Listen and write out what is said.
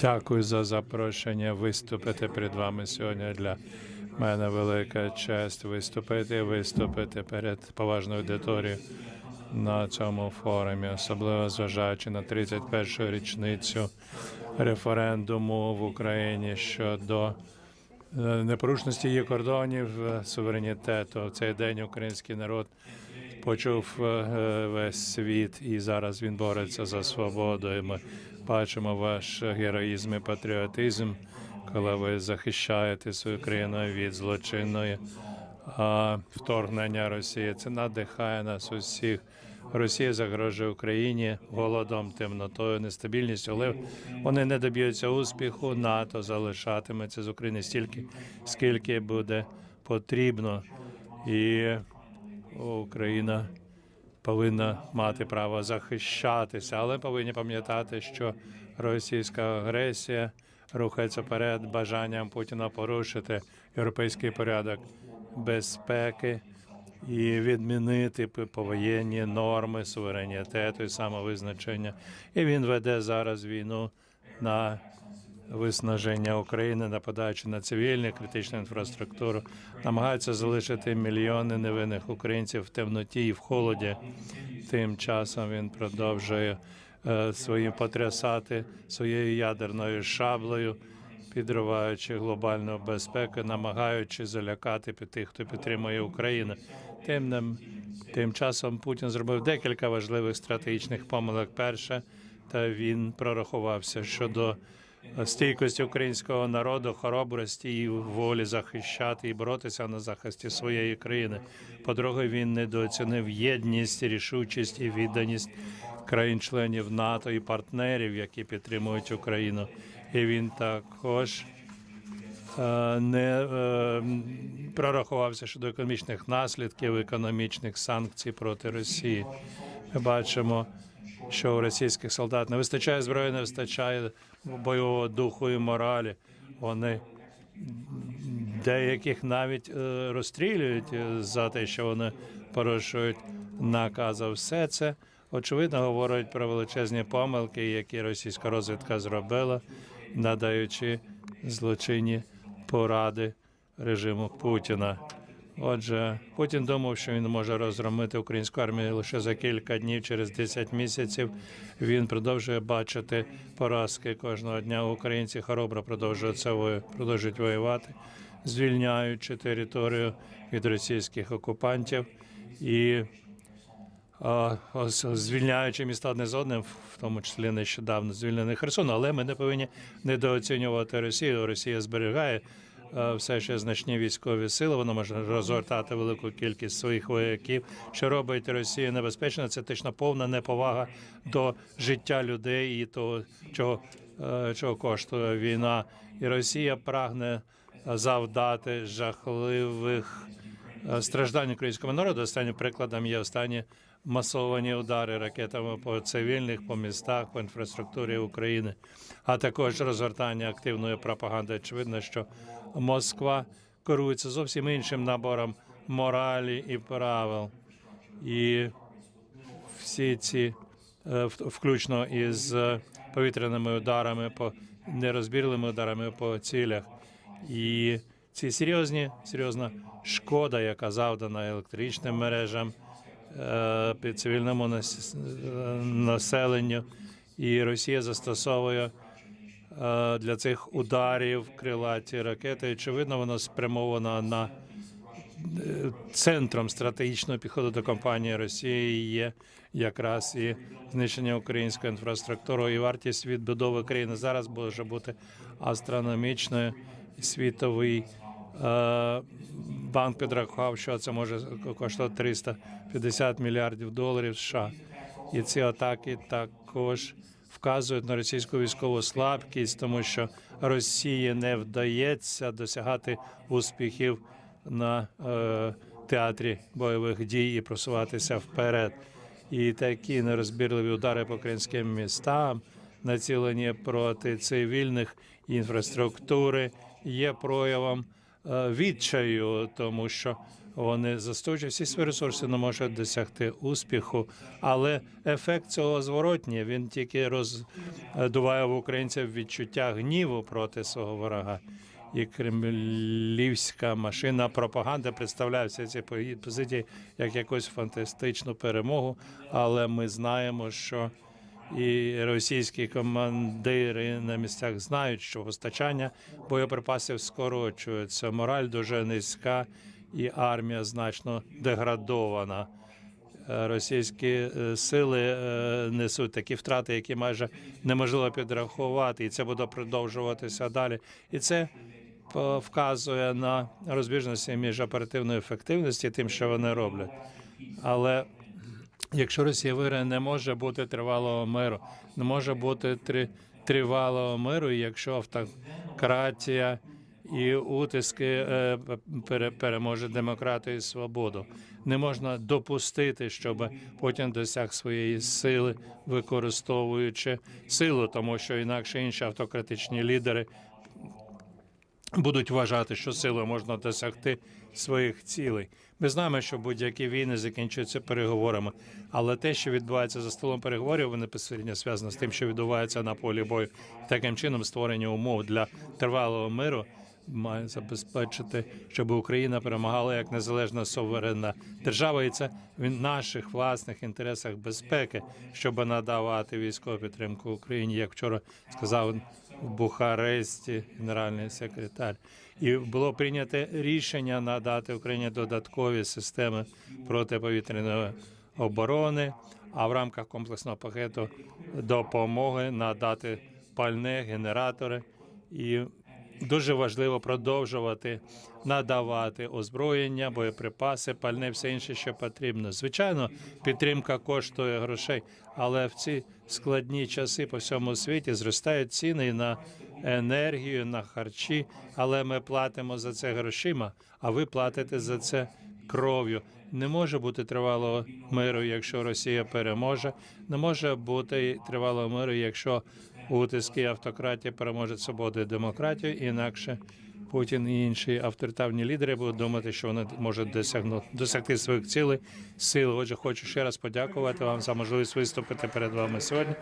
Дякую за запрошення виступити перед вами сьогодні. Для мене велика честь виступити, виступити перед поважною аудиторією на цьому форумі, особливо зважаючи на 31-ю річницю референдуму в Україні щодо е, непорушності її кордонів, е, суверенітету. В цей день український народ почув е, весь світ, і зараз він бореться за свободу. І ми бачимо ваш героїзм і патріотизм, коли ви захищаєте свою країну від злочинної вторгнення Росії. Це надихає нас усіх. Росія загрожує Україні голодом, темнотою, нестабільністю, але вони не доб'ються успіху. НАТО залишатиметься з України стільки, скільки буде потрібно, і Україна повинна мати право захищатися, але повинні пам'ятати, що російська агресія рухається перед бажанням Путіна порушити європейський порядок безпеки і відмінити повоєнні норми суверенітету і самовизначення. І він веде зараз війну на виснаження України, нападаючи на цивільну критичну інфраструктуру, намагаються залишити мільйони невинних українців в темноті і в холоді. Тим часом він продовжує е, своїм потрясати своєю ядерною шаблею, підриваючи глобальну безпеку, намагаючи залякати тих, хто підтримує Україну. Тим нем- тим часом Путін зробив декілька важливих стратегічних помилок. Перше, та він прорахувався щодо стійкості українського народу, хоробрості і волі захищати і боротися на захисті своєї країни. По-друге, він недооцінив єдність, рішучість і відданість країн-членів НАТО і партнерів, які підтримують Україну. І він також е, не е, прорахувався щодо економічних наслідків економічних санкцій проти Росії. Ми бачимо, що у російських солдат не вистачає зброї, не вистачає бойового духу і моралі. Вони деяких навіть е, розстрілюють е, за те, що вони порушують накази. Все це очевидно говорить про величезні помилки, які російська розвідка зробила, надаючи злочинні поради режиму Путіна. Отже, Путін думав, що він може розгромити українську армію лише за кілька днів, через 10 місяців. Він продовжує бачити поразки кожного дня. Українці хоробро продовжують це продовжують воювати, звільняючи територію від російських окупантів і а, звільняючи міста одне з одним, в тому числі нещодавно звільнений Херсон. Але ми не повинні недооцінювати Росію. Росія зберігає все ще значні військові сили. Вона може розгортати велику кількість своїх вояків. Що робить Росію небезпечно? Це точно повна неповага до життя людей і того, чого, е, чого коштує війна. І Росія прагне завдати жахливих е, страждань українського народу. Останнім прикладом є останні масовані удари ракетами по цивільних, по містах, по інфраструктурі України, а також розгортання активної пропаганди. Очевидно, що Москва керується зовсім іншим набором моралі і правил. І всі ці, е, включно із повітряними ударами по нерозбірливими ударами по цілях. І ці серйозні, серйозна шкода, яка завдана електричним мережам, під цивільному е, населенню, і Росія застосовує е, для цих ударів крилаті ракети. Очевидно, воно спрямовано на е, центром стратегічного підходу до компанії Росії є якраз і знищення української інфраструктури. І вартість відбудови країни зараз може бути астрономічною. Світовий е, банк підрахував, що це може коштувати 350 мільярдів доларів США. І ці атаки також вказують на російську військову слабкість, тому що Росії не вдається досягати успіхів на е, театрі бойових дій і просуватися вперед. І такі нерозбірливі удари по українським містам, націлені проти цивільних інфраструктури, є проявом відчаю, тому що Вони застосують всі свої ресурси, не можуть досягти успіху, але ефект цього зворотній. Він тільки роздуває в українців відчуття гніву проти свого ворога. І кремлівська машина пропаганди представляє всі ці позиції як якусь фантастичну перемогу. Але ми знаємо, що і російські командири на місцях знають, що постачання боєприпасів скорочується. Мораль дуже низька, і армія значно деградована. Е, Російські е, сили е, несуть такі втрати, які майже неможливо підрахувати, і це буде продовжуватися далі. І це вказує на розбіжності між оперативною ефективністю і тим, що вони роблять. Але якщо Росія виграє, не може бути тривалого миру, не може бути три, тривалого миру, якщо автократія і утиски е, пере- переможе демократію і свободу. Не можна допустити, щоб Путін досяг своєї сили, використовуючи силу, тому що інакше інші автократичні лідери будуть вважати, що силою можна досягти своїх цілей. Ми знаємо, що будь-які війни закінчуються переговорами, але те, що відбувається за столом переговорів, вони безпосередньо зв'язано з тим, що відбувається на полі бою. Таким чином, створення умов для тривалого миру має забезпечити, щоб Україна перемагала як незалежна суверенна держава, і це в наших власних інтересах безпеки, щоб надавати військову підтримку Україні, як вчора сказав в Бухаресті генеральний секретар. І було прийнято рішення надати Україні додаткові системи протиповітряної оборони, а в рамках комплексного пакету допомоги надати пальне, генератори і дуже важливо продовжувати надавати озброєння, боєприпаси, пальне, все інше, що потрібно. Звичайно, підтримка коштує грошей, але в ці складні часи по всьому світі зростають ціни на енергію, на харчі. Але ми платимо за це грошима, а ви платите за це кров'ю. Не може бути тривалого миру, якщо Росія переможе. Не може бути тривалого миру, якщо утиски автократії переможуть свободу і демократію. Інакше Путін і інші авторитарні лідери будуть думати, що вони можуть досягнути досягти своїх цілей сил. Отже, хочу ще раз подякувати вам за можливість виступити перед вами сьогодні.